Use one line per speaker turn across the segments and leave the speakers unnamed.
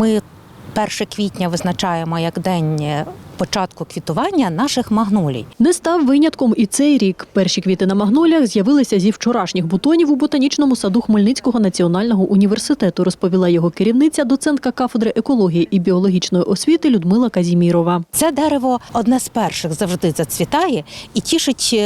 Ми 1 квітня визначаємо як день початку квітування наших магнолій.
Не став винятком і цей рік. Перші квіти на магноліях з'явилися зі вчорашніх бутонів у ботанічному саду Хмельницького національного університету, розповіла його керівниця, доцентка кафедри екології і біологічної освіти Людмила Казімірова.
Це дерево одне з перших завжди зацвітає і тішить.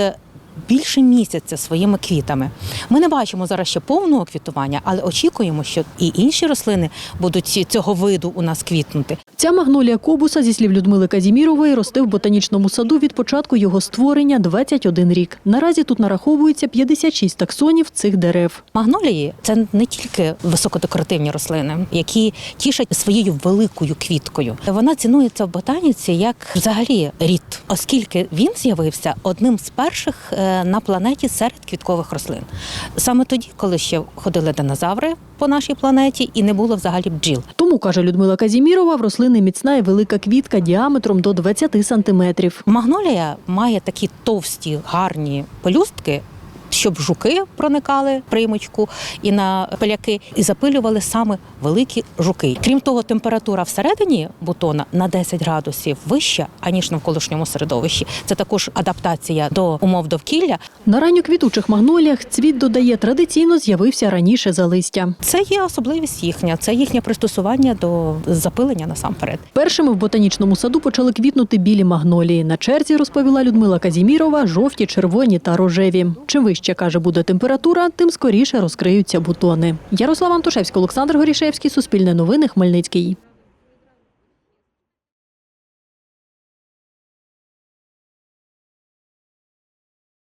Більше місяця своїми квітами. Ми не бачимо зараз ще повного квітування, але очікуємо, що і інші рослини будуть цього виду у нас квітнути.
Ця магнолія кобуса, зі слів Людмили Казімірової, росте в ботанічному саду від початку його створення 21 рік. Наразі тут нараховується 56 таксонів цих дерев.
Магнолії це не тільки високодекоративні рослини, які тішать своєю великою квіткою. Вона цінується в ботаніці як взагалі рід, оскільки він з'явився одним з перших е, на планеті серед квіткових рослин. Саме тоді, коли ще ходили динозаври по нашій планеті, і не було взагалі бджіл.
Тому, каже Людмила Казімірова, в рослини міцна і велика квітка діаметром до 20 сантиметрів.
Магнолія має такі товсті, гарні пелюстки. Щоб жуки проникали приймочку і на пиляки, і запилювали саме великі жуки. Крім того, температура всередині бутона на 10 градусів вища, аніж навколишньому середовищі. Це також адаптація до умов довкілля.
На ранньоквітучих магноліях цвіт додає традиційно з'явився раніше за листя.
Це є особливість їхня, це їхнє пристосування до запилення насамперед.
Першими в ботанічному саду почали квітнути білі магнолії. На черзі розповіла Людмила Казімірова, жовті, червоні та рожеві. Чим вище каже буде температура, тим скоріше розкриються бутони. Ярослав Антошевський, Олександр Горішевський, Суспільне новини, Хмельницький.